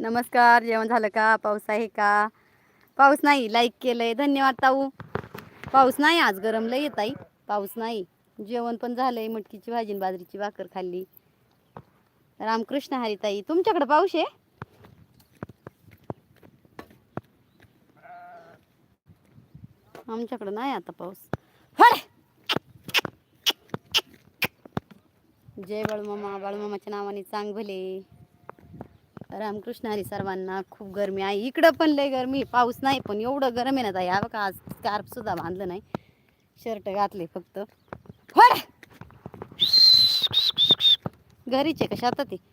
नमस्कार जेवण झालं का? पाऊस आहे का? पाऊस नाही लाईक केलंय. धन्यवाद ताऊ. पाऊस नाही आज गरमलं येत आई पाऊस नाही. जेवण पण झालंय मटकीची भाजी आणि बाजरीची भाकर खाल्ली. रामकृष्ण हरिताई तुमच्याकडे पाऊस आहे? आमच्याकडे नाही आता पाऊस. जय बाळूमामा. बाळूमामाच्या नावाने चांग भले. रामकृष्ण हरी सर्वांना खूप गरमी आहे. इकडं पण लय गरमी पाऊस नाही पण एवढं गरम आहे ना ताई. हा बघा आज स्कार्फ सुद्धा बांधलं नाही. शर्ट घातले फक्त. हट! घरीचे का शेतात आहे?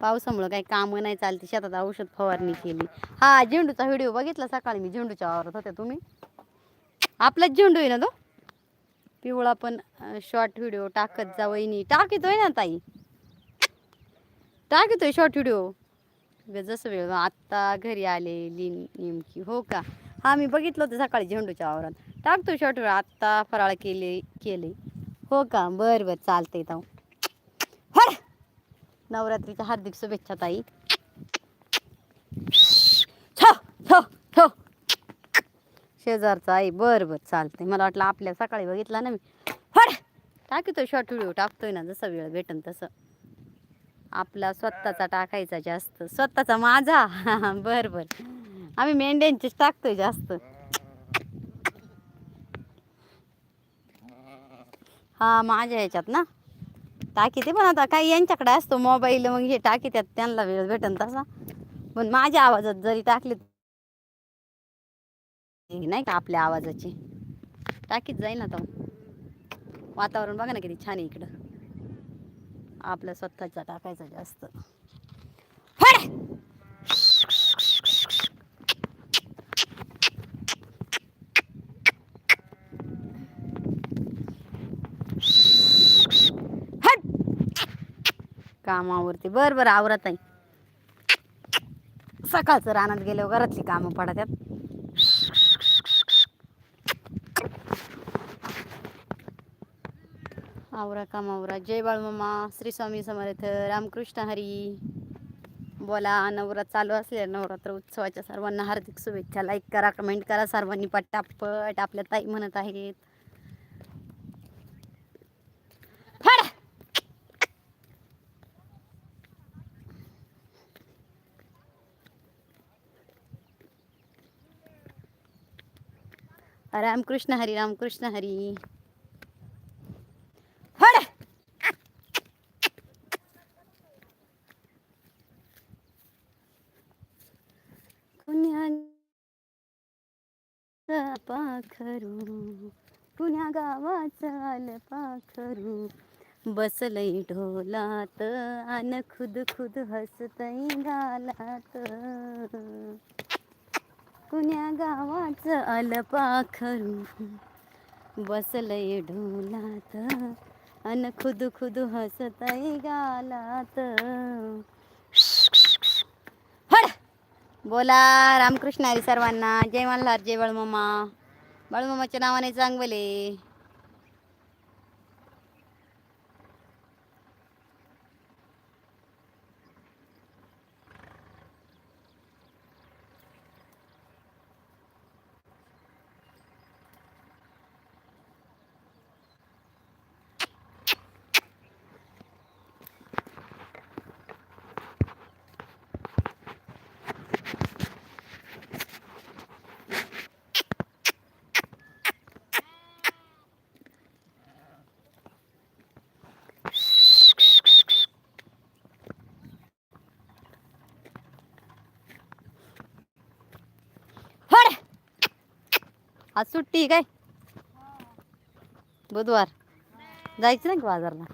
पावसामुळं काही कामं नाही चालते. शेतात औषध फवारणी केली. हा झेंडूचा व्हिडिओ बघितला सकाळी मी. झेंडूच्या वावरत होत्या तुम्ही. आपलाच झेंडू आहे ना तो? पिवळा पण शॉर्ट व्हिडिओ. टाकत जा वहिनी. टाकितोय ना ताई. टाकतोय शॉर्ट व्हिडिओ जसं वेळ आत्ता घरी आलेली नेमकी हो का? हा मी बघितलं होतं सकाळी झेंडूच्या आवरात टाकतो शॉर्ट व्हिडिओ आत्ता फराळ केले केले. हो का? बरं बरं चालतंय ताऊ हट! नवरात्रीच्या हार्दिक शुभेच्छा ताई. शेजारचा आई बरं बरं चालतंय. मला वाटलं आपल्या सकाळी बघितला ना मी. हट टाकतोय शॉर्ट व्हिडिओ टाकतोय ना जसं वेळ भेटन तसं. आपला स्वतःचा टाकायचा जास्त. स्वतःचा माझा? बर बर. आम्ही मेंढ्यांचेच टाकतोय जास्त. हा माझ्या ह्याच्यात ना? टाकी ते पण आता. काही यांच्याकडे असतो मोबाईल मग हे टाकी त्यात त्यांना वेळ भेटन तसा. पण माझ्या आवाजात जरी टाकले नाही का आपल्या आवाजाची? टाकीत जाईल ना तो. वातावरण बघा ना किती छान आहे इकडं. आपल्या स्वतःचा टाकायचा जास्त. कामावरती. बर बर आवरत नाही. सकाळचं रानात गेल्यावर घरातली कामं पडतात. आवरा कामावरा जय बाळमामा श्री स्वामी समर्थ. रामकृष्ण हरी. बोला नवरा चालू असले नवरात्र उत्सवाच्या सर्वांना हार्दिक शुभेच्छा. लाईक करा कमेंट करा सर्वांनी पटापट. आपल्या ताई म्हणत आहेत. रामकृष्ण हरी रामकृष्ण हरी फड! कुण्या पाखरू कुण्या गावाचं आलं पाखरू. बसलय ढोलात आन खुद खुद हसतय गालात. कुण्या गावाचं आलं पाखरू. बसलय ढोलात अन खुद खुद हसतय गालात. हड! बोला रामकृष्ण हरी सर्वांना. जय मल्हार जय बाळमामा. बाळमामाच्या नावाने चांगले हड आज सुट्टी काय? बुधवार. जायचं नाही बाजारला?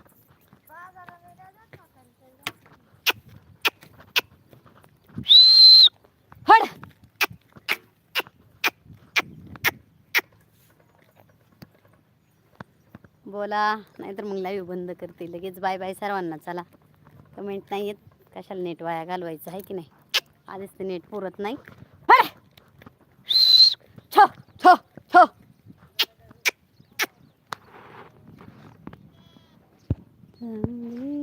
हड! बोला नाहीतर मग लाईव्ह बंद करते. लगेच बाय बाय सर्वांना. चला. कमेंट नाही येत. कशाला नेट वाया घालवायचं आहे की नाही? आधीच ते नेट पुरत नाही. Áo.